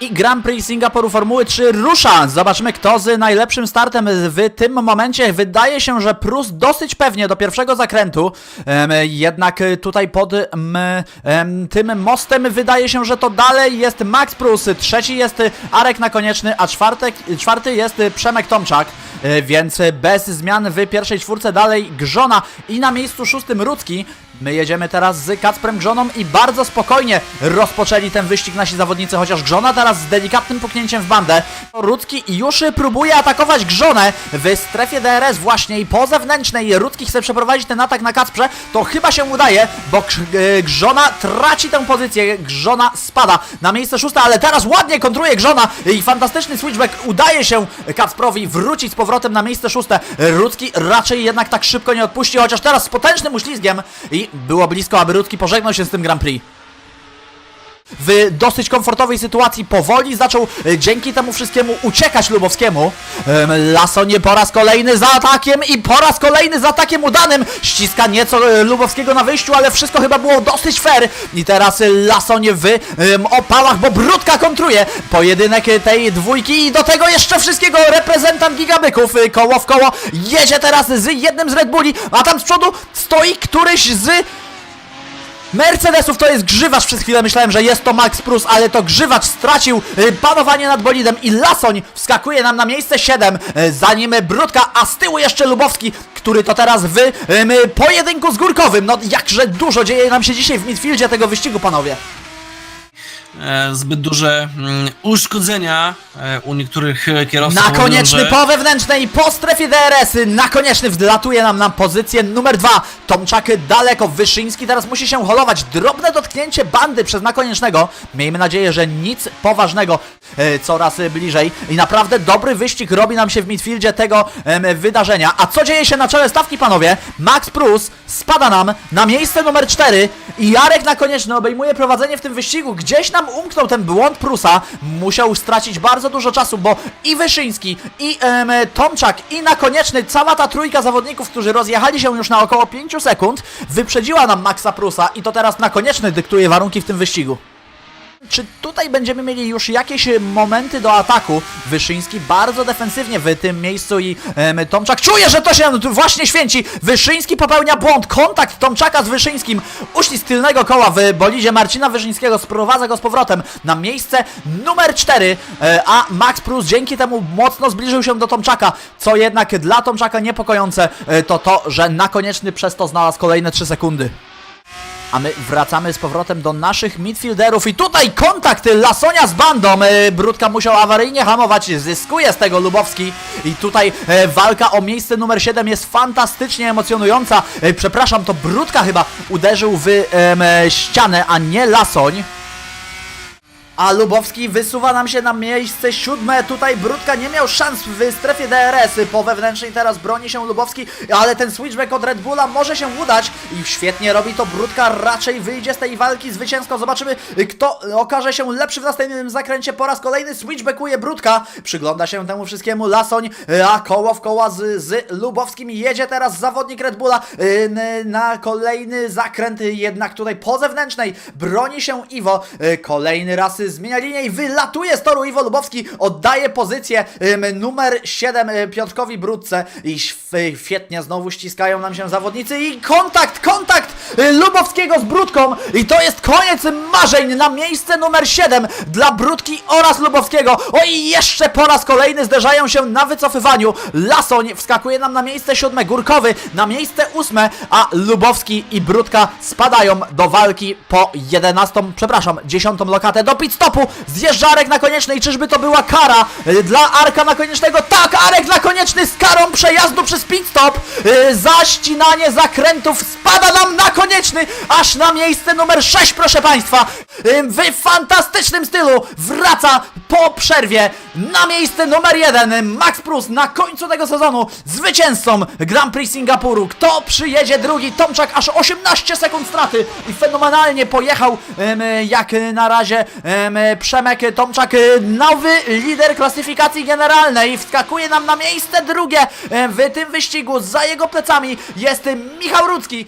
I Grand Prix Singapuru Formuły 3 rusza. Zobaczmy, kto z najlepszym startem w tym momencie. Wydaje się, że Prus dosyć pewnie do pierwszego zakrętu. Jednak tutaj pod tym mostem wydaje się, że to dalej jest Max Prus. Trzeci jest Arek Nakonieczny, a czwartek, czwarty jest Przemek Tomczak. E, Więc bez zmian w pierwszej czwórce dalej Grzona i na miejscu szóstym Rudzki. My jedziemy teraz z Kacprem Grzoną i bardzo spokojnie rozpoczęli ten wyścig nasi zawodnicy, chociaż Grzona teraz z delikatnym puknięciem w bandę. Rudzki już próbuje atakować Grzonę w strefie DRS właśnie i po zewnętrznej Rudzki chce przeprowadzić ten atak na Kacprze, to chyba się udaje, bo e, Grzona traci tę pozycję, Grzona spada na miejsce szóste, ale teraz ładnie kontruje Grzona i fantastyczny switchback udaje się Kacprowi wrócić z powrotem na miejsce szóste. Rudzki raczej jednak tak szybko nie odpuści, chociaż teraz z potężnym uślizgiem i było blisko, aby Rudzki pożegnał się z tym Grand Prix w dosyć komfortowej sytuacji powoli zaczął e, dzięki temu wszystkiemu uciekać Lubowskiemu. Em, Lasonie po raz kolejny za atakiem i po raz kolejny za atakiem udanym. Ściska nieco e, Lubowskiego na wyjściu, ale wszystko chyba było dosyć fair. I teraz Lasonie w opałach, bo Brudka kontruje pojedynek tej dwójki i do tego jeszcze wszystkiego reprezentant Gigabyków e, koło w koło jedzie teraz z jednym z Red Bulli, a tam z przodu stoi któryś z Mercedesów to jest grzywacz przez chwilę, myślałem, że jest to Max Prus, ale to grzywacz stracił y, panowanie nad bolidem i Lasoń wskakuje nam na miejsce 7, y, za nim Brudka, a z tyłu jeszcze Lubowski, który to teraz w ym, pojedynku z Górkowym. No jakże dużo dzieje nam się dzisiaj w midfieldzie tego wyścigu, panowie. E, zbyt duże mm, uszkodzenia e, u niektórych kierowców. Na konieczny że- po wewnętrznej, po strefie DRS-y, na konieczny wlatuje nam na pozycję numer 2. Tomczak daleko, Wyszyński teraz musi się holować. Drobne dotknięcie bandy przez nakoniecznego. Miejmy nadzieję, że nic poważnego e, coraz bliżej. I naprawdę dobry wyścig robi nam się w midfieldzie tego wydarzenia. A co dzieje się na czele stawki, panowie? Max Prus spada nam na miejsce numer 4 i Jarek nakonieczny obejmuje prowadzenie w tym wyścigu. Gdzieś nam umknął ten błąd Prusa. Musiał stracić bardzo dużo czasu, bo i Wyszyński, i em, Tomczak, i nakonieczny, cała ta trójka zawodników, którzy rozjechali się już na około 5 sekund, wyprzedziła nam Maxa Prusa i to teraz nakonieczny dyktuje warunki w tym wyścigu. Czy tutaj będziemy mieli już jakieś e, momenty do ataku? Wyszyński bardzo defensywnie w tym miejscu i em, Tomczak czuje, że to się właśnie święci. Wyszyński popełnia błąd. Kontakt Tomczaka z Wyszyńskim. Uścisk tylnego koła w bolidzie Marcina Wyszyńskiego sprowadza go z powrotem na miejsce numer 4, e, a Max Prus dzięki temu mocno zbliżył się do Tomczaka. Co jednak dla Tomczaka niepokojące e, to to, że nakonieczny przez to znalazł kolejne 3 sekundy. A my wracamy z powrotem do naszych midfielderów i tutaj kontakt Lasonia z bandą. E, Brudka musiał awaryjnie hamować, zyskuje z tego Lubowski i tutaj e, walka o miejsce numer 7 jest fantastycznie emocjonująca. E, przepraszam, to Brudka chyba uderzył w ścianę, a nie Lasoń. A Lubowski wysuwa nam się na miejsce siódme. Tutaj Brudka nie miał szans w strefie DRS. Po wewnętrznej teraz broni się Lubowski, ale ten switchback od Red Bulla może się udać i świetnie robi to Brudka. Raczej wyjdzie z tej walki zwycięsko. Zobaczymy, kto okaże się lepszy w następnym zakręcie. Po raz kolejny switchbackuje Brudka. Przygląda się temu wszystkiemu Lasoń, a koło w koła z, z Lubowskim jedzie teraz zawodnik Red Bulla y, n- na kolejny zakręt. Jednak tutaj po zewnętrznej broni się Iwo. Y, Kolejny raz zmienia linię i wylatuje z toru Iwo Lubowski. Oddaje pozycję numer 7 y, Piotrkowi Brudce. I św- świetnie znowu ściskają nam się zawodnicy. I kontakt, kontakt y, Lubowskiego z Brudką. I to jest koniec marzeń na miejsce numer 7 dla Brudki oraz Lubowskiego. O i jeszcze po raz kolejny zderzają się na wycofywaniu. Lasoń wskakuje nam na miejsce siódme, Górkowy na miejsce ósme, a Lubowski i Brudka spadają do walki po 11, przepraszam, 10 lokatę do pit stopu. Zjeżdża Arek na koniecznej, czyżby to była kara y, dla Arka na koniecznego? Tak, Arek na konieczny z karą przejazdu przez pit stop. Y, Zaścinanie zakrętów spada nam na konieczny, aż na miejsce numer 6, proszę Państwa. Y, W fantastycznym stylu wraca po przerwie na miejsce numer 1 Max Prus na końcu tego sezonu zwycięzcą Grand Prix Singapuru. Kto przyjedzie drugi? Tomczak aż 18 sekund straty i fenomenalnie pojechał jak na razie em, Przemek Tomczak, nowy lider klasyfikacji generalnej. Wskakuje nam na miejsce drugie w tym wyścigu. Za jego plecami jest Michał Rudzki.